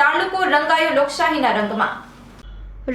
તાલુકો રંગાયો લોકશાહીના રંગમાં.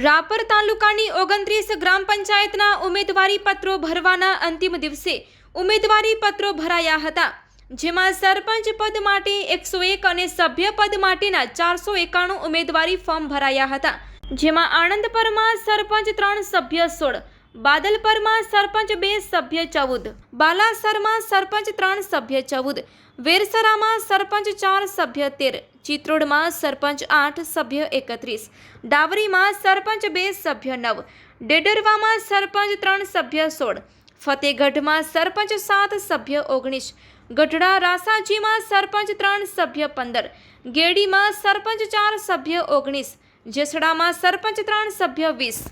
રાપર તાલુકાની ઓગણત્રીસ ગ્રામ પંચાયતના ઉમેદવારી પત્રો ભરવાના અંતિમ દિવસે ઉમેદવારી પત્રો ભરાયા હતા, જેમાં સરપંચ પદ માટે એકસો એક અને સભ્ય પદ માટેના ચારસો એકાણું ઉમેદવારી ફોર્મ ભરાયા હતા, જેમાં આણંદપરમાં સરપંચ ત્રણ, સભ્ય સોળ, બાદલપરમાં સરપંચ બે, સભ્ય ચૌદ, બાલાસરમાં સરપંચ ત્રણ, સભ્ય ચૌદ, વેરસરામાં સરપંચ ચાર, સભ્ય તેર ચિત્રોડમાં સરપંચ આઠ, સભ્ય એકત્રીસ. ડાવરીમાં સરપંચ બે, સભ્ય નવ. ડેડરવામાં સરપંચ ત્રણ, સભ્ય સોળ. ફતેગઢમાં સરપંચ સાત, સભ્ય ઓગણીસ. ગઢડા રાસાજીમાં સરપંચ ત્રણ, સભ્ય પંદર. ગેડીમાં સરપંચ ચાર, સભ્ય ઓગણીસ. જેસડામાં સરપંચ ત્રણ, સભ્ય વીસ.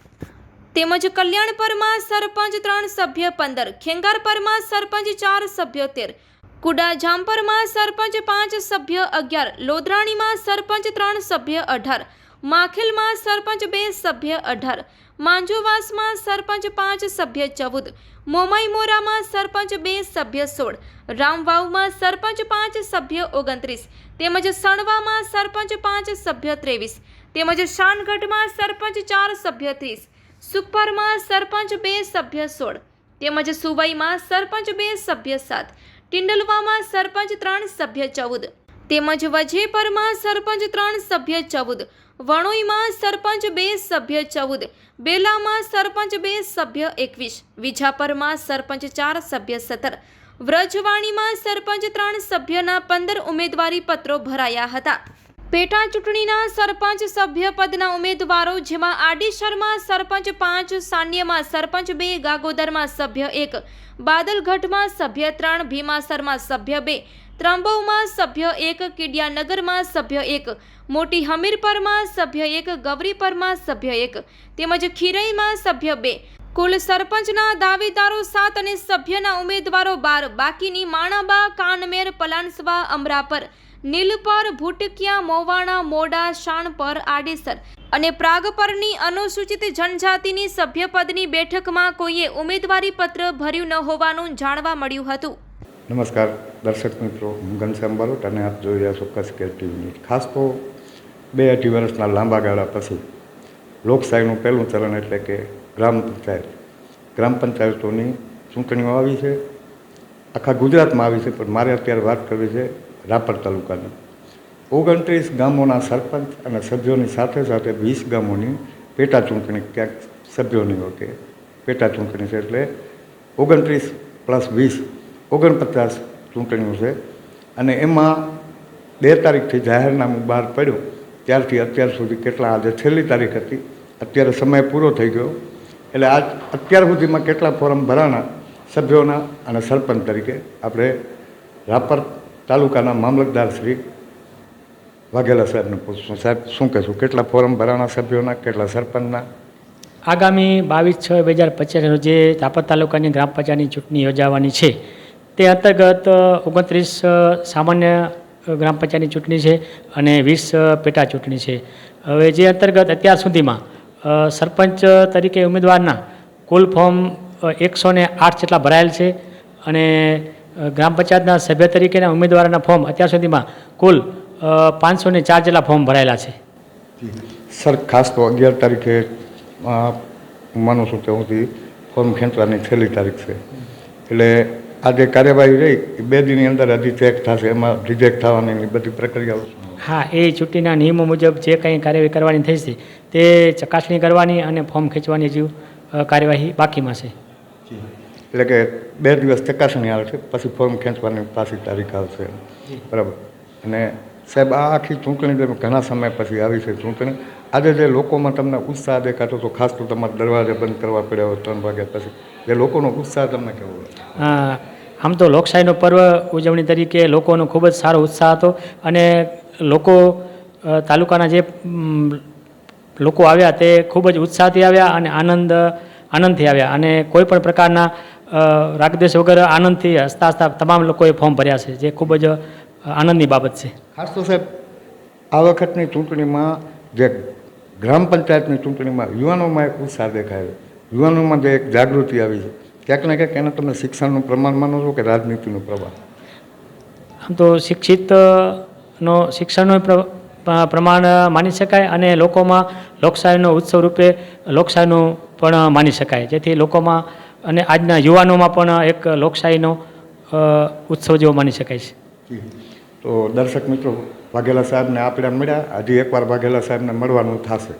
તેમજ કલ્યાણપરમાં સરપંચ ત્રણ, સભ્ય પંદર. ખેંગારપરમાં સરપંચ ચાર, સભ્ય તેર. કુડા જામપરમાં સરપંચ પાંચ, સભ્ય અગિયાર લોધરાણીમાં સરપંચ ત્રણ, સભ્ય અઢાર, માખેલમાં સરપંચ બે, સભ્ય અઢાર, માંજોવાસમાં સરપંચ પાંચ, સભ્ય ચૌદ, મોમાઈમોરામાં સરપંચ બે, સભ્ય સોળ, રામવાવમાં સરપંચ પાંચ, સભ્ય ઓગણત્રીસ, તેમજ સણવામાં સરપંચ પાંચ, સભ્ય ત્રેવીસ, તેમજ શાનગઢમાં સરપંચ ચાર, સભ્ય ત્રીસ, સુખપરમાં સરપંચ બે, સભ્ય સોળ, તેમજ સુવઈમાં સરપંચ બે, સભ્ય સાત ટિંડલવામાં સરપંચ ત્રણ સભ્ય ચૌદ. તેમજ વજેપરમાં સરપંચ ત્રણ સભ્ય ચૌદ. વણોઈમાં સરપંચ બે સભ્ય ચૌદ. બેલામાં સરપંચ બે સભ્ય એકવીસ. વિજાપરમાં સરપંચ ચાર સભ્ય સત્તર. વ્રજવાણીમાં સરપંચ ત્રણ સભ્યના પંદર ઉમેદવારી પત્રો ભરાયા હતા. પેટા ચૂંટણીના સરપંચ સભ્ય પદના ઉમેદવારો જેમાં આડી શર્મા સરપંચ પાંચ, સાન્યમાં સરપંચ બે, ગાગોદરમાં સભ્ય એક, બાદલગઢમાં સભ્ય ત્રણ, ભીમાસરમાં સભ્ય બે, ત્રંબોમાં સભ્ય એક, કિડિયાનગરમાં સભ્ય એક મોટી હમીરપરમાં સભ્ય એક, ગૌરીપરમાં સભ્ય એક, તેમજ ખીરઈમાં સભ્ય બે. કુલ સરપંચના દાવેદારો સાત અને સભ્યના ઉમેદવારો બાર, બાકીની માણાબા, કાનમેર પલાણસવા અમરાપર નીલપર, ભૂટકિયા, મોવાણા, મોડા, શાણપર આડેસર અને પ્રાગપરની અનુસૂચિત જનજાતિની સભ્યપદની બેઠકમાં કોઈએ ઉમેદવારી પત્ર ભર્યું ન હોવાનું જાણવા મળ્યું હતું. નમસ્કાર, દર્શક મિત્રો, હું ઘનશ્યામ બારોટ અને આપ જોઈ રહ્યા છો કચ્છ કેર ટીવી ખાસ તો બે અઢી વર્ષના લાંબા ગાળા પછી લોકશાહીનું પહેલું ચરણ એટલે કે ગ્રામ પંચાયત. ગ્રામ પંચાયતોની ચૂંટણીઓ આવી છે, આખા ગુજરાતમાં આવી છે, પણ મારે અત્યારે વાત કરવી છે રાપર તાલુકાની. ઓગણત્રીસ ગામોના સરપંચ અને સભ્યોની સાથે સાથે વીસ ગામોની પેટા ચૂંટણી ક્યાંક સભ્યોની કે પેટા ચૂંટણી છે એટલે ઓગણત્રીસ પ્લસ વીસ ઓગણપચાસ ચૂંટણીઓ છે. અને એમાં બે તારીખથી જાહેરનામું બહાર પડ્યું. ત્યારથી અત્યાર સુધી કેટલા, આજે છેલ્લી તારીખ હતી. અત્યારે સમય પૂરો થઈ ગયો. એટલે આજ, અત્યાર સુધીમાં કેટલા ફોરમ ભરાણા સભ્યોના અને સરપંચ તરીકે આપણે રાપર તાલુકાના મામલતદાર શ્રી વાઘેલા સાહેબને પૂછશું સાહેબ, શું કહેશું? કેટલા ફોરમ ભરાણા સભ્યોના, કેટલા સરપંચના? આગામી બાવીસ છ બે હજાર પચીસ જે રાપર તાલુકાની ગ્રામ પંચાયતની ચૂંટણી યોજાવાની છે. તે અંતર્ગત ઓગણત્રીસ સામાન્ય ગ્રામ પંચાયતની ચૂંટણી છે અને વીસ પેટા ચૂંટણી છે. હવે જે અંતર્ગત અત્યાર સુધીમાં સરપંચ તરીકે ઉમેદવારના કુલ ફોર્મ એકસો ને આઠ જેટલા ભરાયેલ છે અને ગ્રામ પંચાયતના સભ્ય તરીકેના ઉમેદવારના ફોર્મ અત્યાર સુધીમાં કુલ પાંચસો ને ચાર જેટલા ફોર્મ ભરાયેલા છે. સર ખાસ તો અગિયાર તારીખે માનું છું ત્યાં સુધી ફોર્મ ખેંચવાની છેલ્લી તારીખ છે. એટલે આ જે કાર્યવાહી રહી એ બે દિનની અંદર હજી ચેક થશે એમાં રિજેક્ટ થવાની બધી પ્રક્રિયાઓ હા એ છુટ્ટીના નિયમો મુજબ જે કંઈ કાર્યવાહી કરવાની થઈ છે તે ચકાસણી કરવાની અને ફોર્મ ખેંચવાની હજુ કાર્યવાહી બાકીમાં છે. એટલે કે બે દિવસ ચકાસણી આવશે પછી ફોર્મ ખેંચવાની પાછી તારીખ આવશે. બરાબર. અને સાહેબ આ આખી ચૂંટણી તમે ઘણા સમય પછી આવી છે ચૂંટણી. આજે જે લોકોમાં તમને ઉત્સાહ દેખાતો હતો ખાસ તો તમારે દરવાજા બંધ કરવા પડ્યા હોય ત્રણ વાગ્યા પછી. જે લોકોનો ઉત્સાહ તમને કેવો આમ તો લોકશાહીનો પર્વ ઉજવણી તરીકે લોકોનો ખૂબ જ સારો ઉત્સાહ હતો અને લોકો તાલુકાના જે લોકો આવ્યા તે ખૂબ જ ઉત્સાહથી આવ્યા અને આનંદ આનંદથી આવ્યા. અને કોઈ પણ પ્રકારના અ, રાગદ્વેષ વગર આનંદથી હસતા હસતા તમામ લોકોએ ફોર્મ ભર્યા છે જે ખૂબ જ આનંદની બાબત છે. ખાસ તો સાહેબ આ વખતની ચૂંટણીમાં જે ગ્રામ પંચાયતની ચૂંટણીમાં યુવાનોમાં એક ઉત્સાહ દેખાયો. યુવાનોમાં જે એક જાગૃતિ આવી છે. ક્યાંક ને ક્યાંક એને તમે શિક્ષણનું પ્રમાણ માનો છો કે રાજનીતિનું પ્રમાણ? આમ તો શિક્ષિત શિક્ષણનું નો શિક્ષણનો પ્રમાણ માની શકાય અને લોકોમાં લોકશાહીનો ઉત્સવ રૂપે લોકશાહીનું પણ માની શકાય. જેથી લોકોમાં અને આજના યુવાનોમાં પણ એક લોકશાહીનો ઉત્સવ જેવો માની શકાય છે. તો દર્શક મિત્રો, વાઘેલા સાહેબને આપણે મળ્યા. હજી એકવાર વાઘેલા સાહેબને મળવાનું થશે.